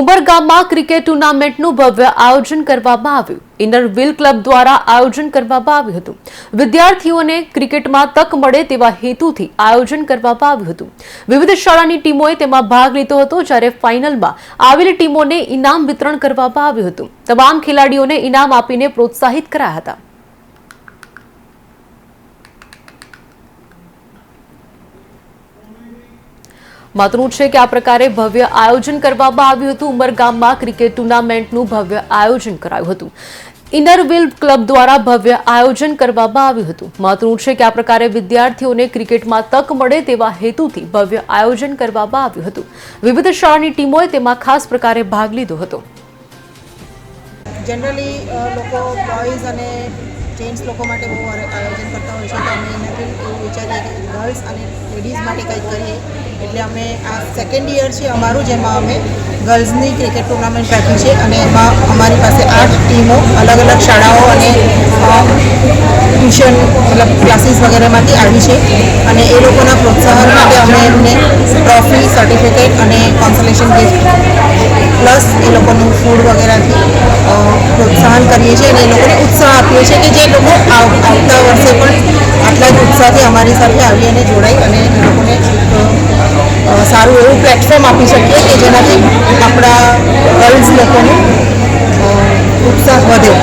ઉમરગામમાં cricket ટુર્નામેન્ટનું ભવ્ય આયોજન કરવામાં આવ્યું. ઇનર વ્હીલ ક્લબ દ્વારા આયોજન કરવામાં આવ્યું હતું. વિદ્યાર્થીઓને ક્રિકેટમાં તક મળે તેવા હેતુથી આયોજન કરવામાં આવ્યું હતું. વિવિધ શાળાની ટીમોએ તેમાં ભાગ લીધો હતો, જ્યારે ફાઇનલમાં આવેલી ટીમોને ઇનામ વિતરણ કરવામાં આવ્યું હતું. તમામ ખેલાડીઓને ઇનામ આપીને પ્રોત્સાહિત કરાયા હતા. મહત્વનું છે કે આ પ્રકારે ભવ્ય આયોજન કરવામાં આવ્યું હતું. ઉમરગામમાં ક્રિકેટ ટુર્નામેન્ટનું ભવ્ય આયોજન કરાયું હતું. ઇનરવિલ ક્લબ દ્વારા ભવ્ય આયોજન કરવામાં આવ્યું હતું. મહત્વનું છે કે આ પ્રકારે વિદ્યાર્થીઓને ક્રિકેટમાં તક મળે તેવા હેતુથી ભવ્ય આયોજન કરવામાં આવ્યું હતું. વિવિધ શાળાની ટીમોએ તેમાં ખાસ પ્રકારે ભાગ લીધો હતો. જનરલી લોકો બોયઝ અને જેન્ટ્સ લોકો માટે બહુ આયોજન કરતા હોય છે, તો અમે એનાથી એવું વિચારીએ કે ગર્લ્સ અને લેડીઝ માટે કંઈક કરીએ. એટલે અમે આ સેકન્ડ યર છે અમારું, જેમાં અમે ગર્લ્સની ક્રિકેટ ટુર્નામેન્ટ રાખી છે અને એમાં અમારી પાસે આઠ ટીમો અલગ અલગ શાળાઓ અને ટ્યુશન મતલબ ક્લાસીસ વગેરેમાંથી આવી છે. અને એ લોકોના પ્રોત્સાહન માટે અમે એમને ટ્રોફી સર્ટિફિકેટ અને કોન્સલેશન ગિફ્ટ પ્લસ એ લોકોનું ફૂડ વગેરેથી આહવાન કરીએ છીએ અને એ લોકોને ઉત્સાહ આપ્યો છે કે જે લોકો આવતા વર્ષે પણ આટલા જ ઉત્સાહથી અમારી સાથે આવી અને જોડાઈ અને એ લોકોને સારું એવું પ્લેટફોર્મ આપી શકીએ કે જેનાથી આપણા ગર્લ્સ લોકોનું ઉત્સાહ વધે.